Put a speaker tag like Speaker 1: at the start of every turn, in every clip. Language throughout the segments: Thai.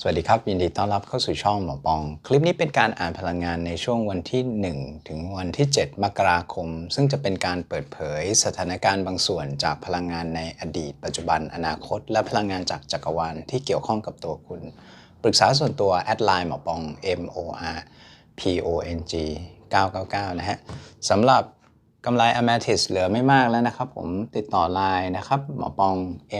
Speaker 1: สวัสดีครับ ยินดีต้อนรับเข้าสู่ช่องหมอปอง คลิปนี้เป็นการอ่านพลังงานในช่วงวันที่ 1 ถึงวันที่ 7 มกราคม ซึ่งจะเป็นการเปิดเผยสถานการณ์บางส่วนจากพลังงานในอดีต ปัจจุบันอนาคต และพลังงานจากจักรวาลที่เกี่ยวข้องกับตัวคุณ ปรึกษาส่วนตัวแอดไลน์หมอปอง M O R P O N G 999 นะฮะสำหรับ กำไร Amethyst เหลือไม่มากแล้วนะครับผมติดต่อไลน์นะครับหมอปอง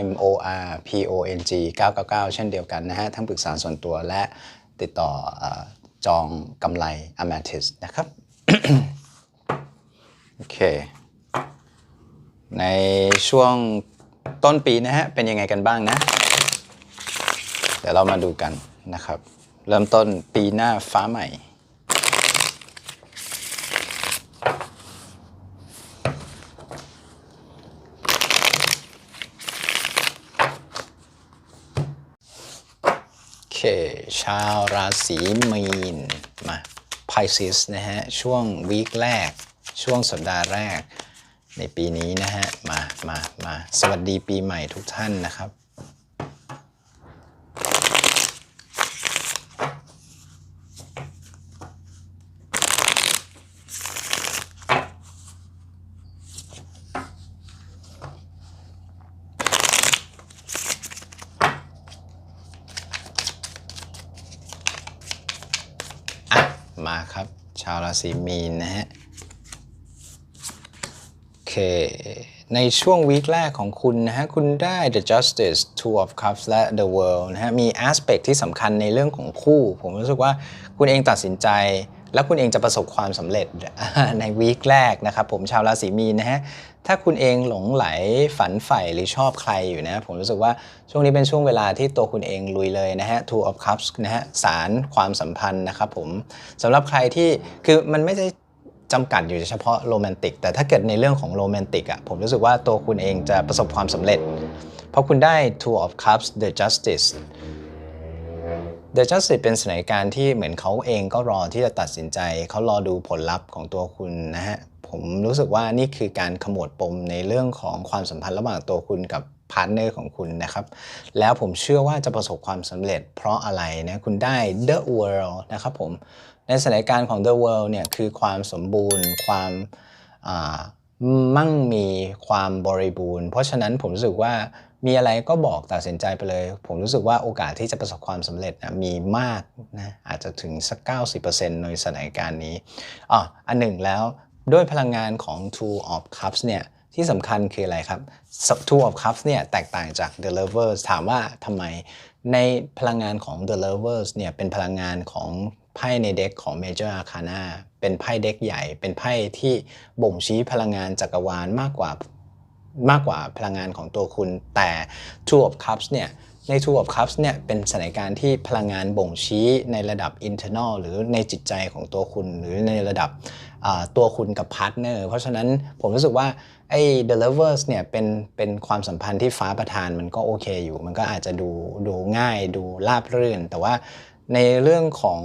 Speaker 1: M O R P O N G 999 เช่นเดียวกันนะฮะทั้งปรึกษาส่วนตัวและติดต่อออจองกำไร Amethyst นะครับโอเค ในช่วงต้นปีนะฮะเป็นยังไงกันบ้างนะ เดี๋ยวเรามาดูกันนะครับ เริ่มต้นปีหน้าฟ้าใหม่ โอเค ชาวราศีมีนมาไพซิสนะฮะ ช่วงวีคแรก ช่วงสัปดาห์แรก ในปีนี้นะฮะ มามามาสวัสดีปีใหม่ทุกท่านนะครับ อะ มาครับ ชาว ราศีมีนนะฮะโอเค ในช่วงวีคแรกของคุณนะฮะ คุณได้ The Justice Two of Cups และ The World นะฮะ มี aspect ที่สำคัญในเรื่องของคู่ ผมรู้สึกว่าคุณเองตัดสินใจ แล้วคุณเองจะประสบความสำเร็จในวีคแรกนะครับผมชาวราศีมีนนะฮะถ้าคุณเองหลงไหลฝันใฝ่หรือชอบใครอยู่นะผมรู้สึกว่าช่วงนี้เป็นช่วงเวลาที่ตัวคุณเองลุยเลยนะฮะ Two of Cups นะฮะสารความสัมพันธ์นะครับผมสำหรับใครที่คือมันไม่ได้จำกัดอยู่เฉพาะโรแมนติก แต่ถ้าเกิดในเรื่องของโรแมนติกอะผมรู้สึกว่าตัวคุณเองจะประสบความสำเร็จ เพราะคุณได้ Two of Cups The Justice The Justice เป็นสถานการณ์ที่เหมือนเขาเองก็รอที่จะตัดสินใจ เขารอดูผลลัพธ์ของตัวคุณนะฮะ ผมรู้สึกว่านี่คือการขมวดปมในเรื่องของความสัมพันธ์ระหว่างตัวคุณกับพาร์ทเนอร์ของคุณนะครับ แล้วผมเชื่อว่าจะประสบความสำเร็จเพราะอะไรนะ คุณได้ The World นะครับผม ในสถานการณ์ของ The World เนี่ยคือความสมบูรณ์ ความมั่งมีความบริบูรณ์ เพราะฉะนั้นผมรู้สึกว่า มีอะไรก็บอกตัดสินใจไปเลย ผมรู้สึกว่าโอกาสที่จะประสบความสำเร็จนะมีมากนะอาจจะถึงสัก 90%ในสถานการณ์นี้อะอันหนึ่งแล้วด้วยพลังงานของ Two of Cups เนี่ยที่สำคัญคืออะไรครับ Two of Cups เนี่ยแตกต่างจาก The Lovers ถามว่าทำไมในพลังงานของ The Lovers เนี่ยเป็นพลังงานของไพ่ในเด็กของ Major Arcana เป็นไพ่เด็กใหญ่ เป็นไพ่ที่บ่งชี้พลังงานจักรวาลมากกว่า มากกว่าพลังงานของตัวคุณ แต่ Two of Cups เนี่ยใน Two of Cups เนี่ยเป็นสถานการณ์ที่พลังงานบ่งชี้ในระดับ internal หรือในจิตใจของตัวคุณ หรือในระดับตัวคุณกับพาร์ทเนอร์เพราะฉะนั้นผมรู้สึกว่าไอ้ The Lovers เนี่ยเป็นเป็นความสัมพันธ์ที่ฟ้าประทานมันก็โอเคอยู่ มันก็อาจจะดูดูง่ายดูราบรื่น แต่ว่าในเรื่องของ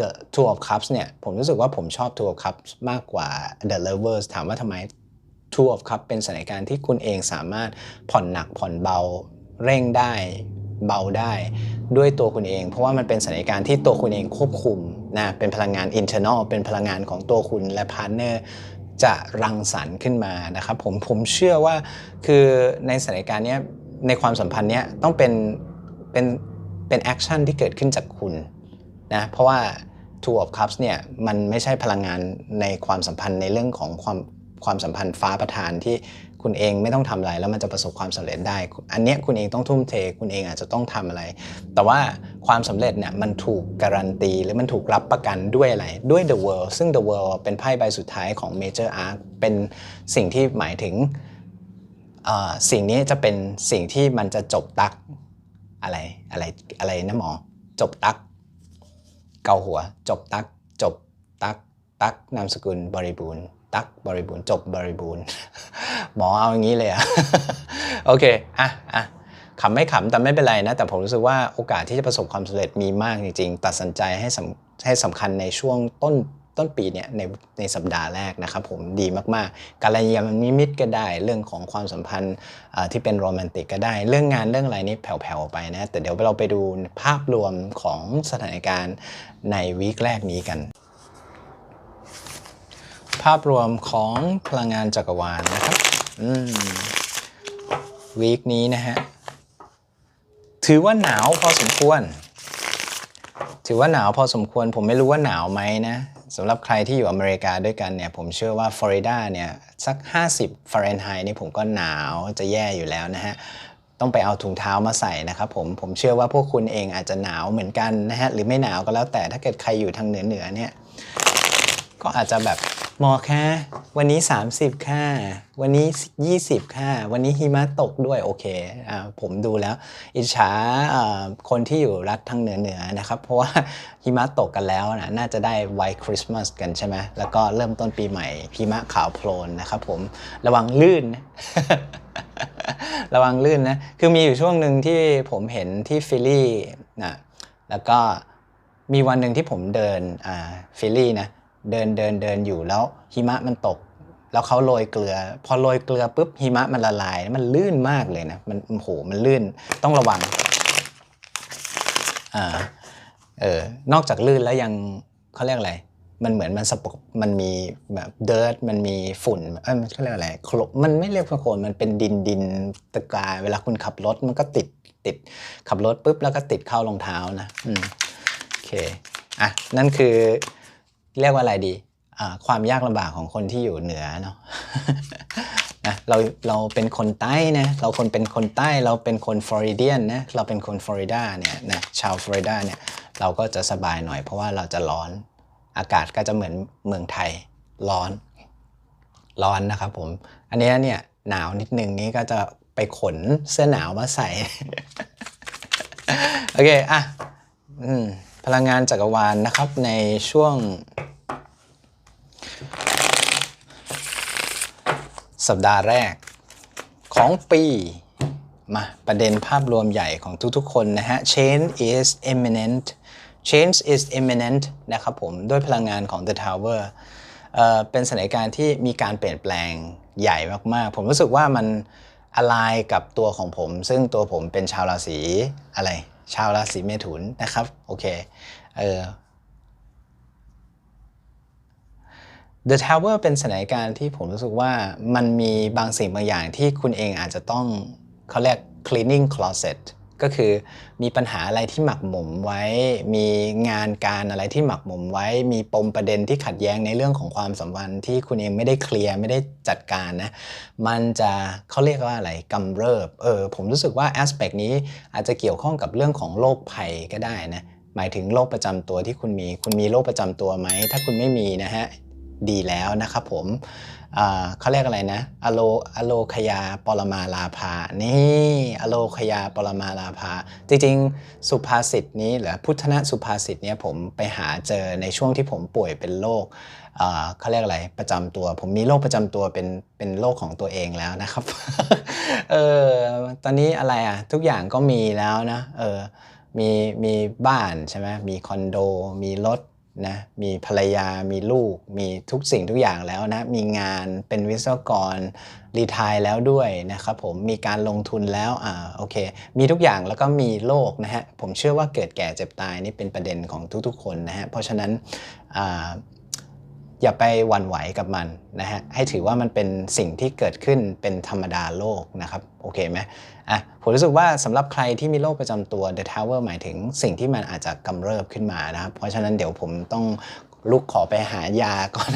Speaker 1: The Two of Cups เนี่ยผมรู้สึกว่าผมชอบ Two of Cups มากกว่า The Lovers ถามว่าทำไม Two of Cup เป็นสถานการณ์ที่คุณเองสามารถผ่อนหนักผ่อนเบาเร่งได้เบาได้ด้วยตัวคุณเอง เพราะว่ามันเป็นสถานการณ์ที่ตัวคุณเองควบคุมนะเป็นพลังงาน internal เป็นพลังงานของตัวคุณและพาร์ทเนอร์จะรังสรรค์ขึ้นมานะครับผมผมเชื่อว่าคือในสถานการณ์นี้ในความสัมพันธ์นี้ต้องเป็นเป็นเป็นแอคชั่นที่เกิดขึ้นจากคุณนะเพราะว่า Two of Cups เนี่ยมันไม่ใช่พลังงานในความสัมพันธ์ในเรื่องของความ ความสัมพันธ์ฟ้าประทานที่คุณเองไม่ต้องทำอะไรแล้วมันจะประสบความสำเร็จได้ อันเนี้ยคุณเองต้องทุ่มเท คุณเองอาจจะต้องทำอะไร แต่ว่าความสำเร็จเนี่ยมันถูกการันตี หรือมันถูกรับประกันด้วยอะไร ด้วย The World ซึ่ง The World เป็นไพ่ใบสุดท้ายของ Major Arc เป็นสิ่งที่หมายถึงสิ่งนี้จะเป็นสิ่งที่มันจะจบตักอะไรอะไรอะไรนะหมอ จบตัก เกาหัว จบตัก จบตักตักนามสกุลบริบูรณ์ ตักบริบูรณ์จบบริบูรณ์ หมอเอาอย่างนี้เลยอะโอเคอะอะขำไม่ขำแต่ไม่เป็นไรนะ แต่ผมรู้สึกว่าโอกาสที่จะประสบความสำเร็จมีมากจริง ๆ ตัดสินใจให้สำให้สำคัญในช่วงต้นต้นปีเนี่ยในในสัปดาห์แรกนะครับผมดีมากๆ การยามันมิมิตก็ได้ เรื่องของความสัมพันธ์ที่เป็นโรแมนติกก็ได้ เรื่องงานเรื่องอะไรนี่แผ่วๆไปนะแต่เดี๋ยวเราไปดูภาพรวมของสถานการณ์ในวีคแรกนี้กัน ภาพรวมของพลังงานจักรวาลนะครับอืมวีคนี้นะฮะ ถือว่าหนาวพอสมควร ถือว่าหนาวพอสมควร ผมไม่รู้ว่าหนาวไหมนะสำหรับใครที่อยู่อเมริกาด้วยกันเนี่ย ผมเชื่อว่าฟลอริดาเนี่ยสัก 50ฟาเรนไฮต์นี่ผมก็หนาวจะแย่อยู่แล้วนะฮะต้องไปเอาถุงเท้ามาใส่นะครับผม ผมเชื่อว่าพวกคุณเองอาจจะหนาวเหมือนกันนะฮะ หรือไม่หนาวก็แล้วแต่ถ้าเกิดใครอยู่ทางเหนือเหนือเนี่ย ก็อาจจะแบบ หมอค่ะวันนี้ 30 ค่ะ วันนี้ 20 ค่ะ วันนี้หิมะตกด้วยโอเคอ่าผมดูแล้ว อิจฉาคนที่อยู่รัฐทางเหนือเหนือนะครับ เพราะว่าหิมะตกกันแล้วนะน่าจะได้ไวคริสต์มาสกันใช่ไหมแล้วก็เริ่มต้นปีใหม่หิมะขาวโพลนนะครับผมระวังลื่น ระวังลื่นนะ คือมีอยู่ช่วงหนึ่งที่ผมเห็นที่ฟิลลี่นะแล้วก็มีวันหนึ่งที่ผมเดินฟิลลี่นะ เดินเดินเดินอยู่แล้วหิมะมันตก แล้วเขาโรยเกลือ พอโรยเกลือปุ๊บหิมะมันละลายมันลื่นมากเลยนะมันโอ้โหมันลื่นต้องระวังอ่าเออนอกจากลื่นแล้วยังเขาเรียกอะไรมันเหมือนมันสปกมันมีแบบเดิร์ดมันมีฝุ่นเอ้ยมันเขาเรียกอะไรโคลมันไม่เรียกว่าโคลนมันเป็นดินดินตะกายเวลาคุณขับรถมันก็ติดติดขับรถปุ๊บแล้วก็ติดเข้ารองเท้านะอืมโอเคอะนั่นคือ เรียกว่าอะไรดีความยากลำบากของคนที่อยู่เหนือเนาะนะเราเราเป็นคนใต้นะเราคนเป็นคนใต้เราเป็นคนฟลอริเดียนนะเราเป็นคนฟลอริดาเนี่ยนะชาวฟลอริดาเนี่ยเราก็จะสบายหน่อยเพราะว่าเราจะร้อนอากาศก็จะเหมือนเมืองไทยร้อนร้อนนะครับผม อันนี้เนี่ยหนาวนิดนึงนี้ก็จะไปขนเสื้อหนาวมาใส่ โอเค อะอพลังงานจักรวาลนะครับในช่วง สัปดาห์แรกของปีมาประเด็นภาพรวมใหญ่ของทุกๆคนนะฮะ change is imminent change is imminent นะครับผมด้วยพลังงานของ the tower เอ่อเป็นสถานการณ์ที่มีการเปลี่ยนแปลงใหญ่มากๆ ผมรู้สึกว่ามันอะไรกับตัวของผม ซึ่งตัวผมเป็นชาวราศีอะไร ชาวราศีเมถุนนะครับ โอเค เออ The Tower เป็นสถานการณ์ที่ผมรู้สึกว่ามันมีบางสิ่งบางอย่างที่คุณเองอาจจะต้องเขาเรียก cleaning closet ก็คือมีปัญหาอะไรที่หมักหมมไว้ มีงานการอะไรที่หมักหมมไว้ มีปมประเด็นที่ขัดแย้งในเรื่องของความสัมพันธ์ที่คุณเองไม่ได้เคลียร์ไม่ได้จัดการนะ มันจะเขาเรียกว่าอะไรกำเริบ เออผมรู้สึกว่า aspect นี้อาจจะเกี่ยวข้องกับเรื่องของโรคภัยก็ได้นะ หมายถึงโรคประจำตัวที่คุณมี คุณมีโรคประจำตัวไหม ถ้าคุณไม่มีนะฮะ ดีแล้วนะครับผมเขาเรียกอะไรนะอโลอโลคยาปรมาลาภา นี่อโลคยาปรมาลาภา จริงๆ สุภาษิตนี้หรือพุทธนะสุภาษิตเนี้ยผมไปหาเจอในช่วงที่ผมป่วยเป็นโรคเขาเรียกอะไรประจำตัว ผมมีโรคประจำตัวเป็นเป็นโรคของตัวเองแล้วนะครับ เออตอนนี้อะไรอะ ทุกอย่างก็มีแล้วนะ เออมีมีบ้านใช่ไหมมีคอนโด มีรถ นะมีภรรยามีลูก มีทุกสิ่งทุกอย่างแล้วนะมีงานเป็นวิศวกรรีทายแล้วด้วยนะครับผมมีการลงทุนแล้วอ่าโอเค มีทุกอย่างแล้วก็มีโลกนะฮะผมเชื่อว่าเกิดแก่เจ็บตายนี่เป็นประเด็นของทุกๆคนนะฮะเพราะฉะนั้นอ่า อย่าไปหวั่นไหวกับมันนะฮะให้ถือว่ามันเป็นสิ่งที่เกิดขึ้นเป็นธรรมดาโลกนะครับโอเคไหมอะผมรู้สึกว่าสำหรับใครที่มีโรคประจำตัว The Tower หมายถึงสิ่งที่มันอาจจะกำเริบขึ้นมานะครับเพราะฉะนั้นเดี๋ยวผมต้องลุกขอไปหายาก่อน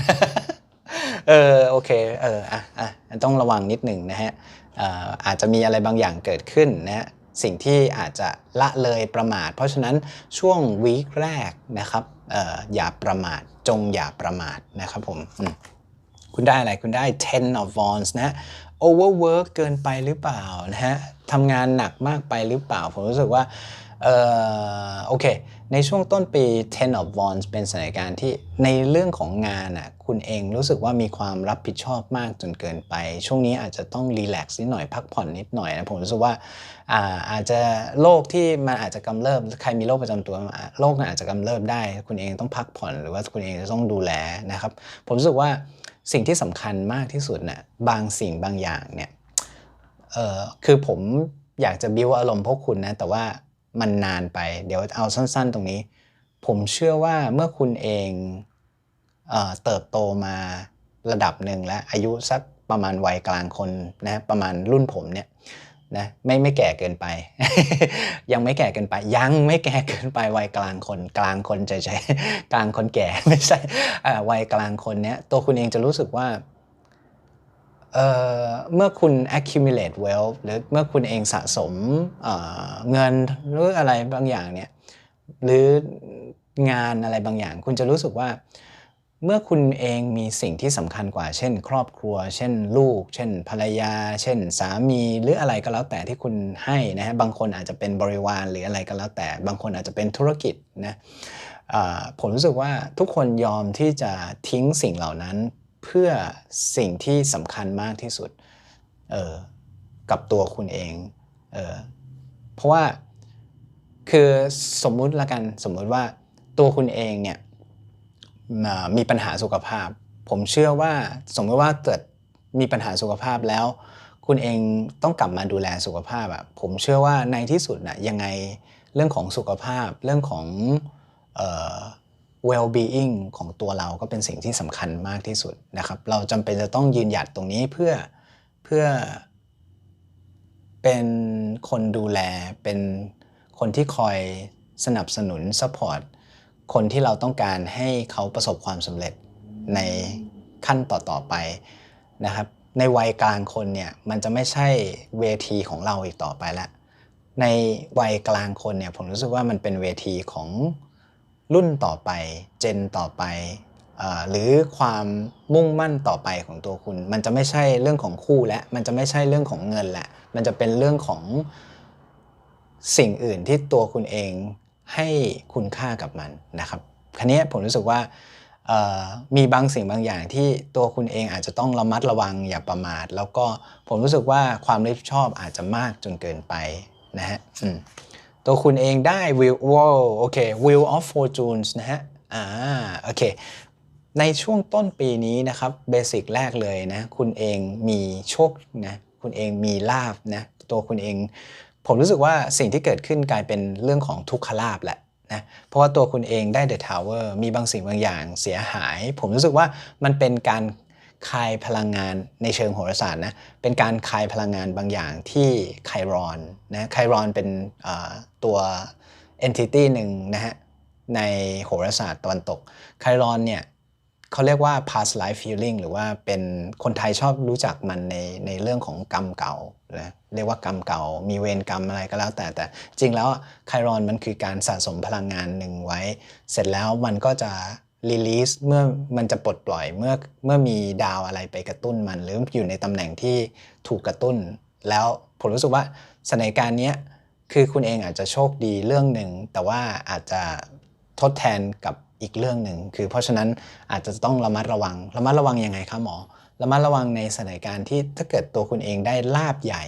Speaker 1: เออโอเคเอออะอะต้องระวังนิดหนึ่งนะฮะอออาจจะมีอะไรบางอย่างเกิดขึ้นนะฮะสิ่งที่อาจจะละเลยประมาท เพราะฉะนั้นช่วงวีคแรกนะครับอออย่าประมาท จงอย่าประมาทนะครับผมคุณได้อะไรคุณได้ ten of wands นะ overwork เกินไปหรือเปล่านะฮะทำงานหนักมากไปหรือเปล่า ผมรู้สึกว่า โอเค ในช่วงต้นปี Ten of Wands เป็นสถานการณ์ที่ในเรื่องของงานอะคุณเองรู้สึกว่ามีความรับผิดชอบมากจนเกินไป ช่วงนี้อาจจะต้องรีแลกซ์นิดหน่อยพักผ่อนนิดหน่อยนะผมรู้สึกว่าอาอาจจะโรคที่มันอาจจะกำเริบใครมีโรคประจำตัวโรคนั้นอาจจะกำเริบได้ คุณเองต้องพักผ่อนหรือว่าคุณเองจะต้องดูแลนะครับ ผมรู้สึกว่าสิ่งที่สำคัญมากที่สุดน่ะบางสิ่งบางอย่างเนี่ยเออคือผมอยากจะบิวอารมณ์พวกคุณนะแต่ว่า มันนานไป เดี๋ยวเอาสั้น ๆ ตรงนี้ ผมเชื่อว่าเมื่อคุณเองเอเติบโตมาระดับหนึ่งแล้วอายุสักประมาณวัยกลางคนนะประมาณรุ่นผมเนี่ยนะไม่ไม่แก่เกินไป ยังไม่แก่เกินไป ยังไม่แก่เกินไปวัยกลางคน กลางคนใจใจกลางคนแก่ไม่ใช่วัยกลางคนเนี้ยตัวคุณเองจะรู้สึกว่า เเมื่อคุณ accumulate wealth หรือเมื่อคุณเองสะสมเเงินหรืออะไรบางอย่างเนี่ยหรืองานอะไรบางอย่าง คุณจะรู้สึกว่า เมื่อคุณเองมีสิ่งที่สำคัญกว่า เช่น ครอบครัว เช่น ลูก เช่น ภรรยา เช่น สามีหรืออะไรก็แล้วแต่ที่คุณให้นะฮะบางคนอาจจะเป็นบริวารหรืออะไรก็แล้วแต่ บางคนอาจจะเป็นธุรกิจนะผมรู้สึกว่าทุกคนยอมที่จะทิ้งสิ่งเหล่านั้น เพื่อสิ่งที่สำคัญมากที่สุดเออกับตัวคุณเองเออเพราะว่าคือสมมุติละกันสมมุติว่าตัวคุณเองเนี่ยมีปัญหาสุขภาพ ผมเชื่อว่าสมมติว่าเกิดมีปัญหาสุขภาพแล้ว คุณเองต้องกลับมาดูแลสุขภาพอะผมเชื่อว่าในที่สุดนะยังไงเรื่องของสุขภาพเรื่องของออ well-being ของตัวเราก็เป็นสิ่งที่สำคัญมากที่สุดนะครับ เราจำเป็นจะต้องยืนหยัดตรงนี้เพื่อเพื่อ เป็นคนดูแลเป็นคนที่คอยสนับสนุน support คนที่เราต้องการให้เขาประสบความสำเร็จในขั้นต่อๆไปนะครับ ในวัยกลางคนเนี่ยมันจะไม่ใช่เวทีของเราอีกต่อไปแล้วในวัยกลางคนเนี่ยผมรู้สึกว่ามันเป็นเวทีของ รุ่นต่อไป เจนต่อไปอหรือความมุ่งมั่นต่อไปของตัวคุณ มันจะไม่ใช่เรื่องของคู่และ มันจะไม่ใช่เรื่องของเงินและ มันจะเป็นเรื่องของสิ่งอื่นที่ตัวคุณเองให้คุณค่ากับมันนะครับคันนี้ผมรู้สึกว่ามีบางสิ่งบางอย่างที่ตัวคุณเองอาจจะต้องระมัดระวังอย่าประมาท แล้วก็ผมรู้สึกว่าความรับผิดชอบอาจจะมากจนเกินไปนะฮะ ตัวคุณเองได้ will ว้าวโอเค will of fortunes นะฮะ อ่า โอเค ในช่วงต้นปีนี้นะครับ เบสิกแรกเลยนะ คุณเองมีโชคนะ คุณเองมีลาบนะ ตัวคุณเอง ผมรู้สึกว่าสิ่งที่เกิดขึ้นกลายเป็นเรื่องของทุกขลาบแหละนะ เพราะว่าตัวคุณเองได้ The Tower มีบางสิ่งบางอย่างเสียหาย ผมรู้สึกว่ามันเป็นการ คายพลังงานในเชิงโหราศาสตร์นะเป็นการคายพลังงานบางอย่างที่ไครอนนะไครอนเป็นตัว entity หนึ่งนะฮะในโหราศาสตร์ตะวันตกไครอนเนี่ยเขาเรียกว่า past life feeling หรือว่าเป็นคนไทยชอบรู้จักมันในในเรื่องของกรรมเก่านะเรียกว่ากรรมเก่า มีเวรกรรมอะไรก็แล้วแต่แต่จริงแล้วไครอนมันคือการสะสมพลังงานหนึ่งไว้ เสร็จแล้วมันก็จะ release เมื่อมันจะปลดปล่อยเมื่อเมื่อมีดาวอะไรไปกระตุ้นมัน หรืออยู่ในตำแหน่งที่ถูกกระตุ้น แล้วผมรู้สึกว่าสถานการณ์นี้คือคุณเองอาจจะโชคดีเรื่องหนึ่ง แต่ว่าอาจจะทดแทนกับอีกเรื่องหนึ่งคือเพราะฉะนั้นอาจจะต้องระมัดระวังระมัดระวังยังไงคะหมอระมัดระวังในสถานการณ์ที่ถ้าเกิดตัวคุณเองได้ลาบใหญ่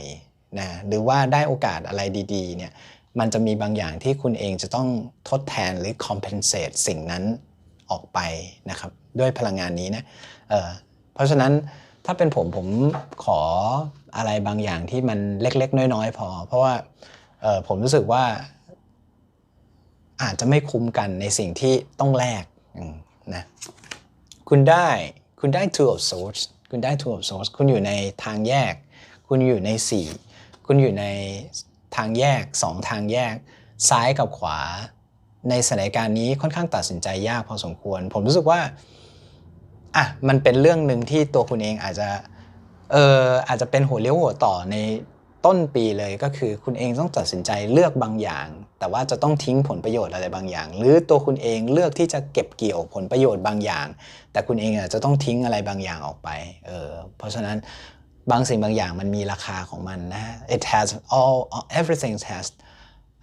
Speaker 1: นะหรือว่าได้โอกาสอะไรดีๆเนี่ยมันจะมีบางอย่างที่คุณเองจะต้องทดแทนหรือ compensate สิ่งนั้น ออกไปนะครับด้วยพลังงานนี้นะเเพราะฉะนั้นถ้าเป็นผมผมขออะไรบางอย่างที่มันเล็ก ๆ น้อยๆพอ เพราะว่าผมรู้สึกว่า อาจจะไม่คุ้มกันในสิ่งที่ต้องแลกนะคุณได้คุณได้ two of swords คุณได้ two of swords คุณอยู่ในทางแยก คุณอยู่ใน4คุณอยู่ในทางแยก2ทางแยก ซ้ายกับขวา ในสถานการณ์นี้ค่อนข้างตัดสินใจยากพอสมควร ผมรู้สึกว่าอะมันเป็นเรื่องหนึ่งที่ตัวคุณเองอาจจะเอออาจจะเป็นหัวเลี้ยวหัวต่อในต้นปีเลยก็คือคุณเองต้องตัดสินใจเลือกบางอย่าง แต่ว่าจะต้องทิ้งผลประโยชน์อะไรบางอย่าง หรือตัวคุณเองเลือกที่จะเก็บเกี่ยวผลประโยชน์บางอย่าง แต่คุณเองอาจจะต้องทิ้งอะไรบางอย่างออกไปเออเพราะฉะนั้นบางสิ่งบางอย่างมันมีราคาของมันนะ it has all everything has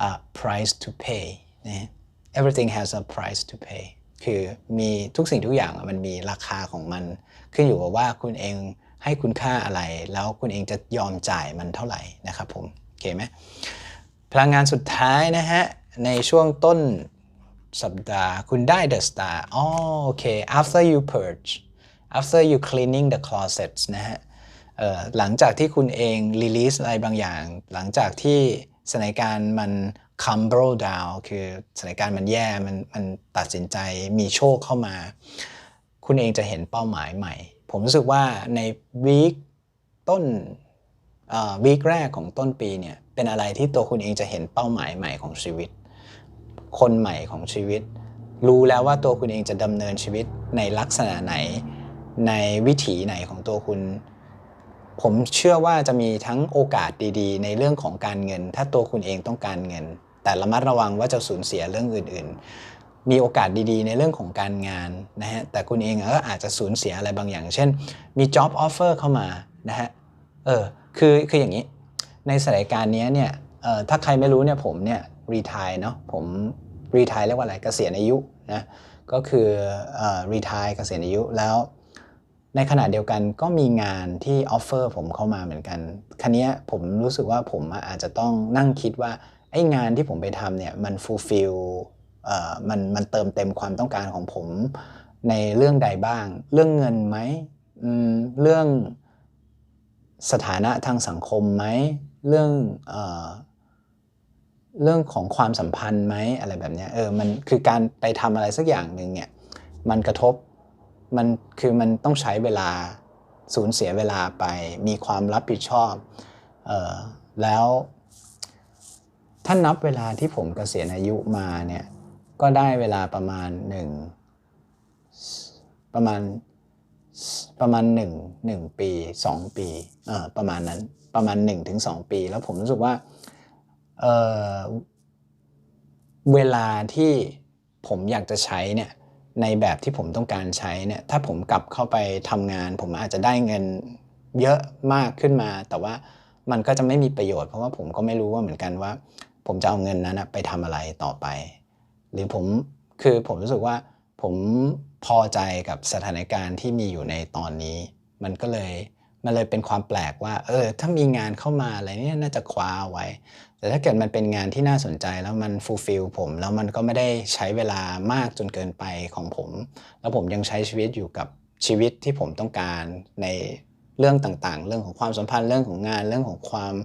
Speaker 1: a price to pay นะ everything has a price to pay คือมีทุกสิ่งทุกอย่างมันมีราคาของมัน ขึ้นอยู่กับว่าคุณเองให้คุณค่าอะไร แล้วคุณเองจะยอมจ่ายมันเท่าไหร่นะครับผมโอเคไหมพลังงานสุดท้ายนะฮะ ในช่วงต้นสัปดาห์คุณได้ The Star อ๋อโอเค after you purge after you cleaning the closets นะฮะหลังจากที่คุณเอง release อะไรบางอย่าง หลังจากที่สถานการณ์มัน crumble down คือสถานการณ์มันแย่มันมันตัดสินใจมีโชคเข้ามา คุณเองจะเห็นเป้าหมายใหม่ ผมรู้สึกว่าในวีคต้นวีคแรกของต้นปีเนี่ยเป็นอะไรที่ตัวคุณเองจะเห็นเป้าหมายใหม่ของชีวิต คนใหม่ของชีวิต รู้แล้วว่าตัวคุณเองจะดำเนินชีวิตในลักษณะไหน ในวิถีไหนของตัวคุณ ผมเชื่อว่าจะมีทั้งโอกาสดีๆ ในเรื่องของการเงิน ถ้าตัวคุณเองต้องการเงิน แต่ระมัดระวังว่าจะสูญเสียเรื่องอื่น ๆ มีโอกาสดีๆ ในเรื่องของการงานนะฮะแต่คุณเองก็อาจจะสูญเสียอะไรบางอย่าง เช่น มี job offer เข้ามานะฮะเออคือคืออย่างนี้ ในสถานการณ์นี้เนี่ยเออถ้าใครไม่รู้เนี่ยผมเนี่ยรีทายเนาะผมรีทายเรียกว่าอะไรเกษียณอายุนะก็คือเออรีทายเกษียณอายุแล้ว ในขณะเดียวกันก็มีงานที่ออฟเฟอร์ผมเข้ามาเหมือนกันคันนี้ผมรู้สึกว่าผมอาจจะต้องนั่งคิดว่า ไอ้งานที่ผมไปทำเนี่ยมันฟูลฟิลเอ่อมันมันเติมเต็มความต้องการของผมในเรื่องใดบ้าง เรื่องเงินไหมอืมเรื่องสถานะทางสังคมไหมเรื่องเอ่อเรื่องของความสัมพันธ์ไหมอะไรแบบเนี้ยเออมันคือการไปทำอะไรสักอย่างหนึ่งเนี่ยมันกระทบมันคือมันต้องใช้เวลาสูญเสียเวลาไป มีความรับผิดชอบออแล้ว ถ้านับเวลาที่ผมเกษียณอายุมาเนี่ยก็ได้เวลาประมาณหนึ่งประมาณประมาณหนึ่งหนึ่งปีสองปีเออประมาณนั้นประมาณหนึ่งถึงสองปี แล้วผมรู้สึกว่าเออเวลาที่ผมอยากจะใช้เนี่ยในแบบที่ผมต้องการใช้เนี่ยถ้าผมกลับเข้าไปทำงาน ผมอาจจะได้เงินเยอะมากขึ้นมา แต่ว่ามันก็จะไม่มีประโยชน์เพราะว่าผมก็ไม่รู้ว่าเหมือนกันว่า ผมจะเอาเงินนั้นไปทำอะไรต่อไป หรือผมคือผมรู้สึกว่าผมพอใจกับสถานการณ์ที่มีอยู่ในตอนนี้ มันก็เลยมันเลยเป็นความแปลกว่า เออ ถ้ามีงานเข้ามาอะไรนี่น่าจะคว้าเอาไว้ แต่ถ้าเกิดมันเป็นงานที่น่าสนใจแล้วมันฟูลฟิลผม แล้วมันก็ไม่ได้ใช้เวลามากจนเกินไปของผม แล้วผมยังใช้ชีวิตอยู่กับชีวิตที่ผมต้องการในเรื่องต่างๆ เรื่องของความสัมพันธ์เรื่องของงานเรื่องของความ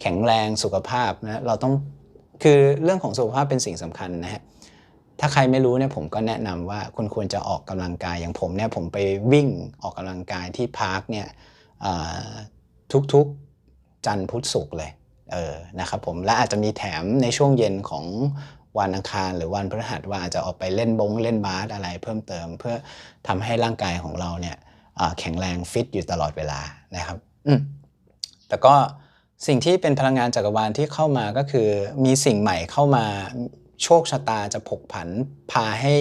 Speaker 1: แข็งแรงสุขภาพนะเราต้อง คือเรื่องของสุขภาพเป็นสิ่งสำคัญนะฮะถ้าใครไม่รู้เนี่ยผมก็แนะนำว่าคุณควรจะออกกำลังกายอย่างผมเนี่ยผมไปวิ่งออกกำลังกายที่พาร์คเนี่ยทุกๆจันทร์พุธศุกร์เลยเออนะครับผมและอาจจะมีแถมในช่วงเย็นของวันอังคารหรือวันพฤหัสว่าอาจจะออกไปเล่นบงเล่นบาสอะไรเพิ่มเติม เพื่อทำให้ร่างกายของเราเนี่ยแข็งแรงฟิตอยู่ตลอดเวลานะครับแต่ก็ สิ่งที่เป็นพลังงานจักรวาลที่เข้ามาก็คือมีสิ่งใหม่เข้ามาโชคชะตาจะผกผันพาให้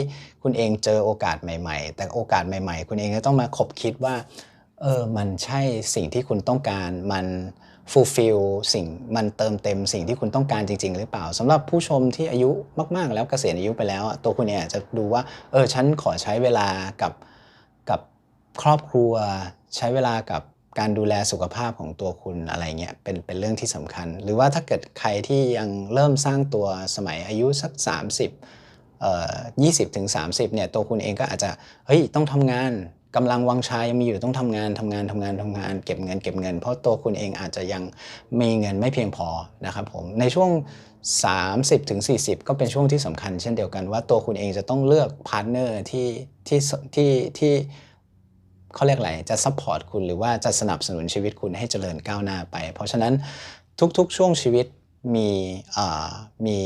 Speaker 1: คุณเองเจอโอกาสใหม่ ๆ แต่โอกาสใหม่ ๆ คุณเองก็ต้องมาคบคิดว่าเออมันใช่สิ่งที่คุณต้องการมันฟูลฟิลสิ่งมันเติมเต็มสิ่งที่คุณต้องการจริง ๆ หรือเปล่าสำหรับผู้ชมที่อายุมาก ๆ แล้วเกษียณอายุไปแล้ว ตัวคุณเองอาจจะดูว่าเออฉันขอใช้เวลากับกับครอบครัว ใช้เวลากับ การดูแลสุขภาพของตัวคุณอะไรเงี้ยเป็นเป็นเรื่องที่สำคัญ หรือว่าถ้าเกิดใครที่ยังเริ่มสร้างตัวสมัยอายุสัก 30เอ่อ20ถึง30เนี่ยตัวคุณเองก็อาจจะเฮ้ยต้องทำงานกำลังวังชายังมีอยู่ต้องทำงานทำงานทำงานทำงานเก็บเงินเก็บเงิน เพราะตัวคุณเองอาจจะยังมีเงินไม่เพียงพอนะครับผมในช่วง 30ถึง40 ก็เป็นช่วงที่สำคัญ เช่นเดียวกันว่าตัวคุณเองจะต้องเลือกพาร์ทเนอร์ที่ที่ที่ที่ เขาเรียกอะไรจะซัพพอร์ตคุณหรือว่าจะสนับสนุนชีวิตคุณให้เจริญก้าวหน้าไป เพราะฉะนั้นทุกๆ ช่วงชีวิตมีมี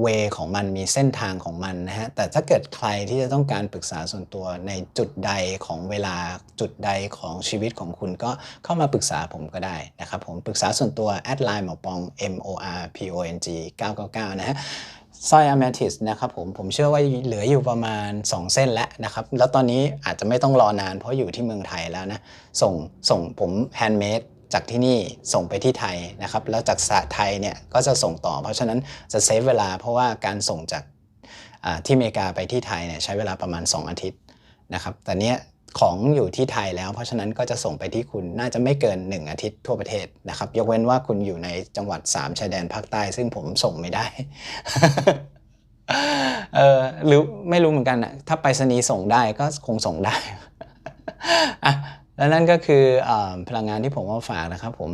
Speaker 1: เวของมันมีเส้นทางของมันนะฮะแต่ถ้าเกิดใครที่จะต้องการปรึกษาส่วนตัวในจุดใดของเวลาจุดใดของชีวิตของคุณก็เข้ามาปรึกษาผมก็ได้นะครับผมปรึกษาส่วนตัวแอดไลน์หมอปอง M O R P O N G 999 นะฮะ สร้อยอะแมทิสนะครับผมผมเชื่อว่าเหลืออยู่ประมาณ 2 เส้นแล้วนะครับ แล้วตอนนี้อาจจะไม่ต้องรอนานเพราะอยู่ที่เมืองไทยแล้วนะ ส่งส่งผมแฮนด์เมดจากที่นี่ส่งไปที่ไทยนะครับ แล้วจากสาไทยเนี่ยก็จะส่งต่อ เพราะฉะนั้นจะเซฟเวลาเพราะว่าการส่งจากที่อเมริกาไปที่ไทยเนี่ยใช้เวลาประมาณ 2 อาทิตย์นะครับแต่เนี้ย ของอยู่ที่ไทยแล้ว เพราะฉะนั้นก็จะส่งไปที่คุณน่าจะไม่เกิน 1 อาทิตย์ทั่วประเทศนะครับ ยกเว้นว่าคุณอยู่ในจังหวัด 3ชายแดนภาคใต้ ซึ่งผมส่งไม่ได้เออหรือไม่รู้เหมือนกันนะถ้าไปรษณีย์ส่งได้ก็คงส่งได้อะและนั่นก็คืออพลังงานที่ผมมาฝากนะครับผม